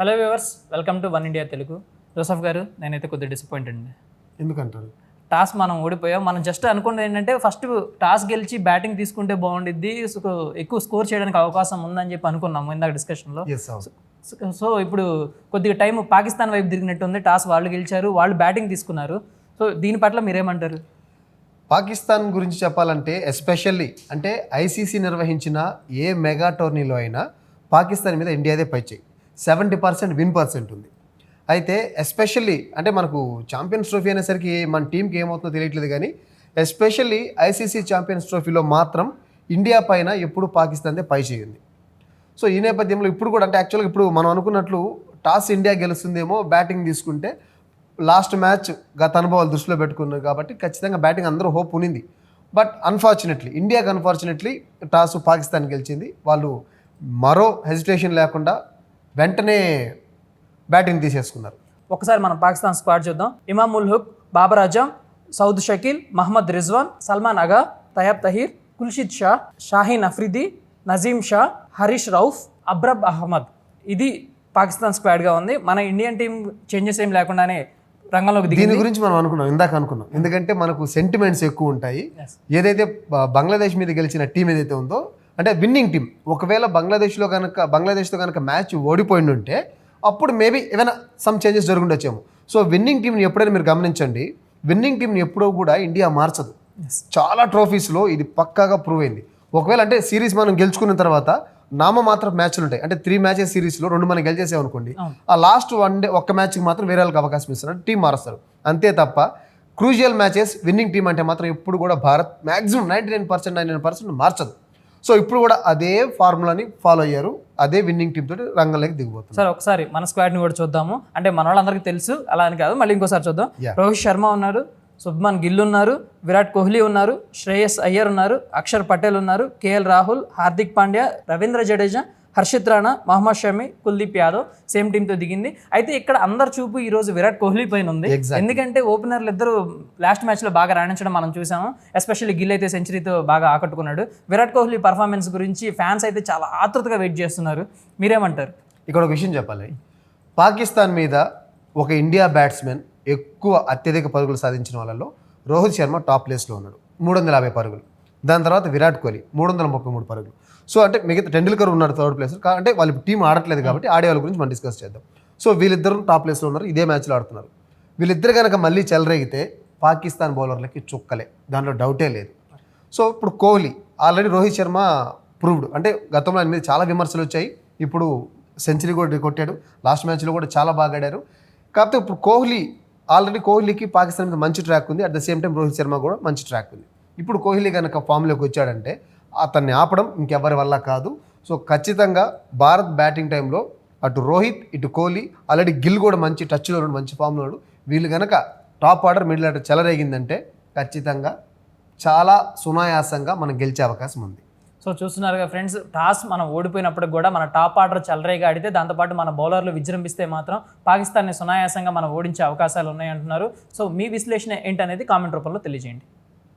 Hello viewers welcome to one India Telugu. Joseph గారు నేనైతే కొద్దిగా డిసప్పాయింటెడ్ అండి. ఎందుకంటారు? టాస్ మనం ఓడిపోయాం. మనం జస్ట్ అనుకున్నది ఏంటంటే ఫస్ట్ టాస్ గెలిచి బ్యాటింగ్ తీసుకుంటే బాగుండిద్ది. ఎక్కువ స్కోర్ చేయడానికి అవకాశం ఉందని చెప్పి అనుకున్నాము ఇందాక డిస్కషన్లో సో- ఇప్పుడు కొద్దిగా టైం పాకిస్తాన్ వైపు తిరిగినట్టుంది టాస్ వాళ్ళు గెలిచారు వాళ్ళు బ్యాటింగ్ తీసుకున్నారు. సో దీని పట్ల మీరేమంటారు? పాకిస్తాన్ గురించి చెప్పాలంటే ఎస్పెషల్లీ అంటే ఐసీసీ నిర్వహించిన ఏ మెగా టోర్నీలో అయినా పాకిస్తాన్ మీద ఇండియాదే పైచేయి. సెవెంటీ పర్సెంట్ విన్ పర్సెంట్ ఉంది. అయితే ఎస్పెషల్లీ అంటే మనకు ఛాంపియన్స్ ట్రోఫీ అనేసరికి మన టీంకి ఏమవుతుందో తెలియట్లేదు కానీ ఎస్పెషల్లీ ఐసీసీ ఛాంపియన్స్ ట్రోఫీలో మాత్రం ఇండియా పైన ఎప్పుడు పాకిస్తాన్దే పై చేయింది. సో ఈ నేపథ్యంలో ఇప్పుడు కూడా అంటే యాక్చువల్గా ఇప్పుడు మనం అనుకున్నట్లు టాస్ ఇండియా గెలుస్తుందేమో బ్యాటింగ్ తీసుకుంటే లాస్ట్ మ్యాచ్ గత అనుభవాలు దృష్టిలో పెట్టుకున్నారు కాబట్టి ఖచ్చితంగా బ్యాటింగ్ అందరూ హోప్ ఉనింది. బట్ అన్ఫార్చునేట్లీ ఇండియాకి అన్ఫార్చునేట్లీ టాస్ పాకిస్తాన్ గెలిచింది. వాళ్ళు మరో హెజిటేషన్ లేకుండా వెంటనే బ్యాటింగ్ తీసేసుకున్నారు. ఒకసారి మనం పాకిస్తాన్ స్క్వాడ్ చూద్దాం. ఇమాముల్ హుక్ బాబర్ అజం సౌద్ షకీల్ మహమ్మద్ రిజ్వాన్ సల్మాన్ అగా తయబ్ తహీర్ కుల్షిద్ షా షాహీన్ అఫ్రిది నజీం షా హరీష్ రౌఫ్ అబ్రబ్ అహ్మద్. ఇది పాకిస్తాన్ స్క్వాడ్గా ఉంది. మన ఇండియన్ టీం చేంజెస్ ఏం లేకుండానే రంగంలోకి దీని గురించి మనం అనుకున్నాం ఇందాక అనుకున్నాం. ఎందుకంటే మనకు సెంటిమెంట్స్ ఎక్కువ ఉంటాయి. ఏదైతే బంగ్లాదేశ్ మీద గెలిచిన టీం ఏదైతే ఉందో అంటే విన్నింగ్ టీం ఒకవేళ బంగ్లాదేశ్లో కనుక బంగ్లాదేశ్తో కనుక మ్యాచ్ ఓడిపోయి ఉంటే అప్పుడు మేబీ ఏమైనా సమ్ చేంజెస్ జరుగుండొచ్చేమో. సో విన్నింగ్ టీంని ఎప్పుడైనా మీరు గమనించండి. విన్నింగ్ టీంని ఎప్పుడూ కూడా ఇండియా మార్చదు. చాలా ట్రోఫీస్లో ఇది పక్కాగా ప్రూవ్ అయింది. ఒకవేళ అంటే సిరీస్ మనం గెలుచుకున్న తర్వాత నామ మాత్రం మ్యాచ్లు ఉంటాయి. అంటే త్రీ మ్యాచెస్ సిరీస్లో రెండు మనం గెలిచేసాం అనుకోండి. ఆ లాస్ట్ వన్ డే ఒక్క మ్యాచ్కి మాత్రం వేరే వాళ్ళకి అవకాశం ఇస్తారు అంటే టీం మారుస్తారు. అంతే తప్ప క్రూజియల్ మ్యాచెస్ విన్నింగ్ టీం అంటే మాత్రం ఎప్పుడు కూడా Bharat maximum ninety nine percent nine nine percent మార్చదు. సో ఇప్పుడు కూడా అదే ఫార్ములాని ఫాలో అయ్యారు. అదే విన్నింగ్ టీం తోటి రంగంలోకి దిగిపోతుంది సరే ఒకసారి మన స్క్వాడ్ని కూడా చూద్దాము. అంటే మన వాళ్ళందరికీ తెలుసు అలా అని కాదు. మళ్ళీ ఇంకోసారి చూద్దాం. రోహిత్ శర్మ ఉన్నారు శుభ్మన్ గిల్ ఉన్నారు విరాట్ కోహ్లీ ఉన్నారు శ్రేయస్ అయ్యర్ ఉన్నారు అక్షర్ పటేల్ ఉన్నారు కేఎల్ రాహుల్ హార్దిక్ పాండ్యా రవీంద్ర జడేజా హర్షిత్ రాణా మహమ్మద్ షమి కుల్దీప్ యాదవ్ సేమ్ టీంతో దిగింది. అయితే ఇక్కడ అందరు చూపు ఈ రోజు విరాట్ కోహ్లీ పైన ఉంది. ఎందుకంటే ఓపెనర్లు ఇద్దరు లాస్ట్ మ్యాచ్లో బాగా రాణించడం మనం చూసాము. ఎస్పెషల్లీ గిల్ అయితే సెంచరీతో బాగా ఆకట్టుకున్నాడు. విరాట్ కోహ్లీ పర్ఫార్మెన్స్ గురించి ఫ్యాన్స్ అయితే చాలా ఆతృతగా వెయిట్ చేస్తున్నారు. మీరేమంటారు? ఇక్కడ ఒక విషయం చెప్పాలి. పాకిస్తాన్ మీద ఒక ఇండియా బ్యాట్స్మెన్ ఎక్కువ అత్యధిక పరుగులు సాధించిన వాళ్ళలో రోహిత్ శర్మ టాప్ ప్లేస్లో ఉన్నాడు. మూడు వందల యాభై పరుగులు. దాని తర్వాత విరాట్ కోహ్లీ మూడు వందల ముప్పై మూడు పరుగులు. సో అంటే మిగతా టెండూల్కర్ ఉన్నాడు థర్డ్ ప్లేస్ అంటే వాళ్ళ టీం ఆడట్లేదు కాబట్టి ఆడే వాళ్ళ గురించి మనం డిస్కస్ చేద్దాం. సో వీళ్ళిద్దరు టాప్ ప్లేస్లో ఉన్నారు ఇదే మ్యాచ్లో ఆడుతున్నారు. వీళ్ళిద్దరు కనుక మళ్ళీ చెలరేగితే పాకిస్తాన్ బౌలర్లకి చుక్కలే. దాంట్లో డౌటే లేదు. సో ఇప్పుడు కోహ్లీ ఆల్రెడీ రోహిత్ శర్మ ప్రూవ్డ్ అంటే గతంలో ఆయన మీద చాలా విమర్శలు వచ్చాయి. ఇప్పుడు సెంచరీ కూడా కొట్టాడు. లాస్ట్ మ్యాచ్లో కూడా చాలా బాగా ఆడారు. కాకపోతే ఇప్పుడు కోహ్లీ ఆల్రెడీ కోహ్లీకి పాకిస్తాన్ మీద మంచి ట్రాక్ ఉంది. At the same time Rohit Sharma కూడా మంచి ట్రాక్ ఉంది. ఇప్పుడు కోహ్లీ కనుక ఫామ్లోకి వచ్చాడంటే అతన్ని ఆపడం ఇంకెవరి వల్ల కాదు. సో ఖచ్చితంగా భారత్ బ్యాటింగ్ టైంలో అటు రోహిత్ ఇటు కోహ్లీ ఆల్రెడీ గిల్ కూడా మంచి టచ్లో ఉన్నాడు మంచి ఫామ్లో ఉన్నాడు. వీళ్ళు కనుక టాప్ ఆర్డర్ మిడిల్ ఆర్డర్ చెలరేగిందంటే ఖచ్చితంగా చాలా సునాయాసంగా మనం గెలిచే అవకాశం ఉంది. సో చూస్తున్నారుగా ఫ్రెండ్స్ టాస్ మనం ఓడిపోయినప్పటికి కూడా మన టాప్ ఆర్డర్ చలరేగా ఆడితే దాంతోపాటు మన బౌలర్లు విజృంభిస్తే మాత్రం పాకిస్తాన్ని సునాయాసంగా మనం ఓడించే అవకాశాలు ఉన్నాయంటున్నారు. సో మీ విశ్లేషణ ఏంటనేది కామెంట్ రూపంలో తెలియజేయండి.